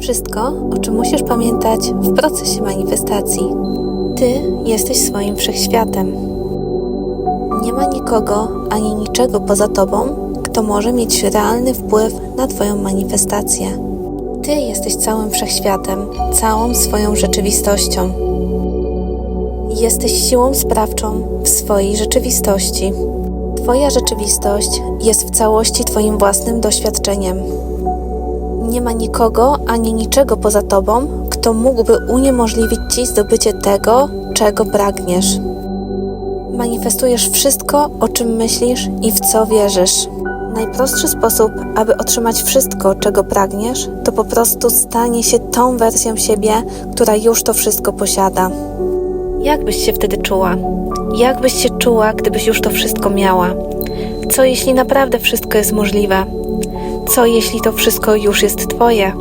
Wszystko, o czym musisz pamiętać w procesie manifestacji. Ty jesteś swoim wszechświatem. Nie ma nikogo ani niczego poza tobą, kto może mieć realny wpływ na Twoją manifestację. Ty jesteś całym wszechświatem, całą swoją rzeczywistością. Jesteś siłą sprawczą w swojej rzeczywistości. Twoja rzeczywistość jest w całości Twoim własnym doświadczeniem. Nie ma nikogo ani niczego poza Tobą, kto mógłby uniemożliwić Ci zdobycie tego, czego pragniesz. Manifestujesz wszystko, o czym myślisz i w co wierzysz. Najprostszy sposób, aby otrzymać wszystko, czego pragniesz, to po prostu stanie się tą wersją siebie, która już to wszystko posiada. Jak byś się wtedy czuła? Jak byś się czuła, gdybyś już to wszystko miała? Co jeśli naprawdę wszystko jest możliwe? Co jeśli to wszystko już jest Twoje?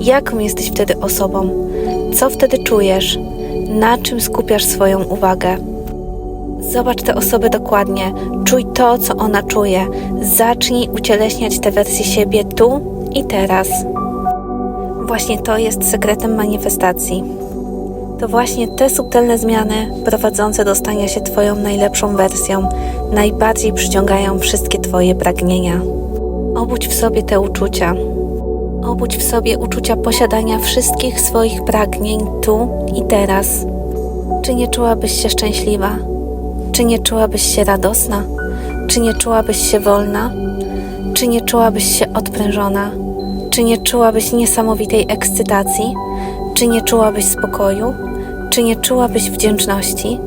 Jaką jesteś wtedy osobą? Co wtedy czujesz? Na czym skupiasz swoją uwagę? Zobacz tę osobę dokładnie, czuj to, co ona czuje. Zacznij ucieleśniać tę wersję siebie tu i teraz. Właśnie to jest sekretem manifestacji. To właśnie te subtelne zmiany prowadzące do stania się Twoją najlepszą wersją najbardziej przyciągają wszystkie Twoje pragnienia. Obudź w sobie te uczucia. Obudź w sobie uczucia posiadania wszystkich swoich pragnień tu i teraz. Czy nie czułabyś się szczęśliwa? Czy nie czułabyś się radosna? Czy nie czułabyś się wolna? Czy nie czułabyś się odprężona? Czy nie czułabyś niesamowitej ekscytacji? Czy nie czułabyś spokoju? Czy nie czułabyś wdzięczności?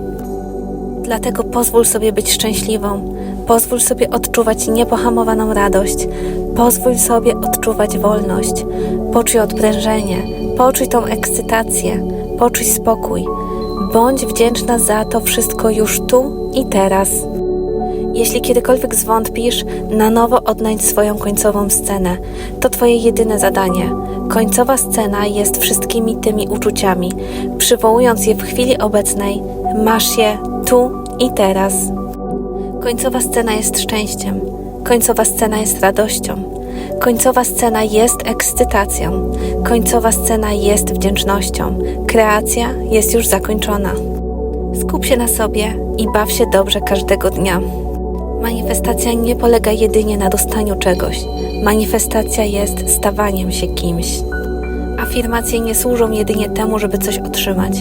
Dlatego pozwól sobie być szczęśliwą. Pozwól sobie odczuwać niepohamowaną radość. Pozwól sobie odczuwać wolność. Poczuj odprężenie. Poczuj tą ekscytację. Poczuj spokój. Bądź wdzięczna za to wszystko już tu i teraz. Jeśli kiedykolwiek zwątpisz, na nowo odnajdź swoją końcową scenę. To Twoje jedyne zadanie. Końcowa scena jest wszystkimi tymi uczuciami. Przywołując je w chwili obecnej, masz je tu i teraz. Końcowa scena jest szczęściem. Końcowa scena jest radością. Końcowa scena jest ekscytacją. Końcowa scena jest wdzięcznością. Kreacja jest już zakończona. Skup się na sobie i baw się dobrze każdego dnia. Manifestacja nie polega jedynie na dostaniu czegoś. Manifestacja jest stawaniem się kimś. Afirmacje nie służą jedynie temu, żeby coś otrzymać.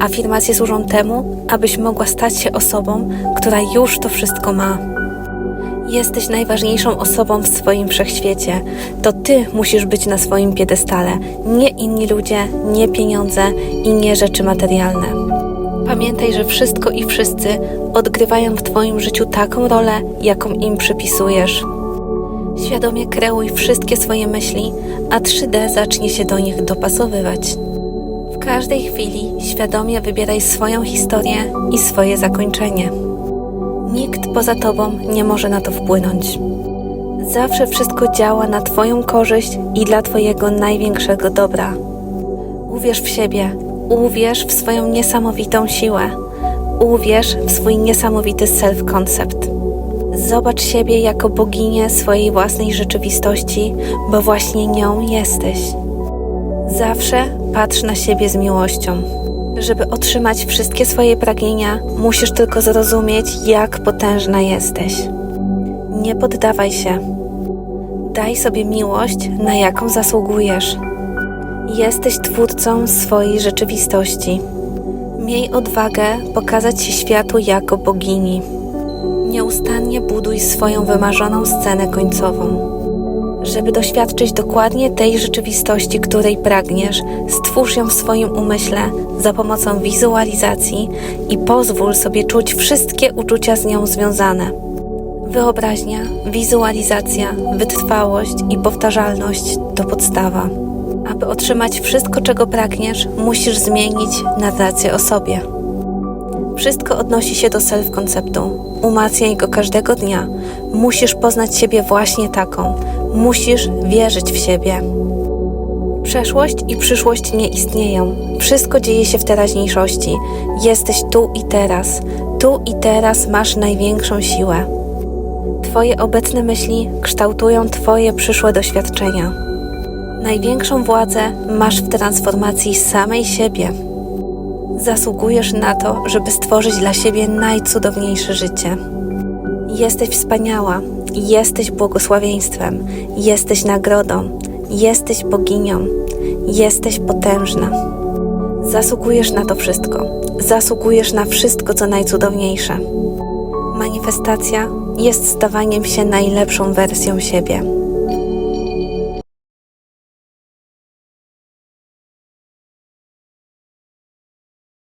Afirmacje służą temu, abyś mogła stać się osobą, która już to wszystko ma. Jesteś najważniejszą osobą w swoim wszechświecie. To ty musisz być na swoim piedestale, nie inni ludzie, nie pieniądze i nie rzeczy materialne. Pamiętaj, że wszystko i wszyscy odgrywają w Twoim życiu taką rolę, jaką im przypisujesz. Świadomie kreuj wszystkie swoje myśli, a 3D zacznie się do nich dopasowywać. W każdej chwili świadomie wybieraj swoją historię i swoje zakończenie. Nikt poza Tobą nie może na to wpłynąć. Zawsze wszystko działa na Twoją korzyść i dla Twojego największego dobra. Uwierz w siebie, uwierz w swoją niesamowitą siłę, uwierz w swój niesamowity self-concept. Zobacz siebie jako boginię swojej własnej rzeczywistości, bo właśnie nią jesteś. Zawsze patrz na siebie z miłością. Żeby otrzymać wszystkie swoje pragnienia, musisz tylko zrozumieć, jak potężna jesteś. Nie poddawaj się. Daj sobie miłość, na jaką zasługujesz. Jesteś twórcą swojej rzeczywistości. Miej odwagę pokazać się światu jako bogini. Nieustannie buduj swoją wymarzoną scenę końcową. Żeby doświadczyć dokładnie tej rzeczywistości, której pragniesz, stwórz ją w swoim umyśle za pomocą wizualizacji i pozwól sobie czuć wszystkie uczucia z nią związane. Wyobraźnia, wizualizacja, wytrwałość i powtarzalność to podstawa. Aby otrzymać wszystko, czego pragniesz, musisz zmienić narrację o sobie. Wszystko odnosi się do self-konceptu. Umacniaj go każdego dnia. Musisz poznać siebie właśnie taką. Musisz wierzyć w siebie. Przeszłość i przyszłość nie istnieją. Wszystko dzieje się w teraźniejszości. Jesteś tu i teraz. Tu i teraz masz największą siłę. Twoje obecne myśli kształtują Twoje przyszłe doświadczenia. Największą władzę masz w transformacji samej siebie. Zasługujesz na to, żeby stworzyć dla siebie najcudowniejsze życie. Jesteś wspaniała, jesteś błogosławieństwem, jesteś nagrodą, jesteś boginią, jesteś potężna. Zasługujesz na to wszystko. Zasługujesz na wszystko, co najcudowniejsze. Manifestacja jest stawaniem się najlepszą wersją siebie.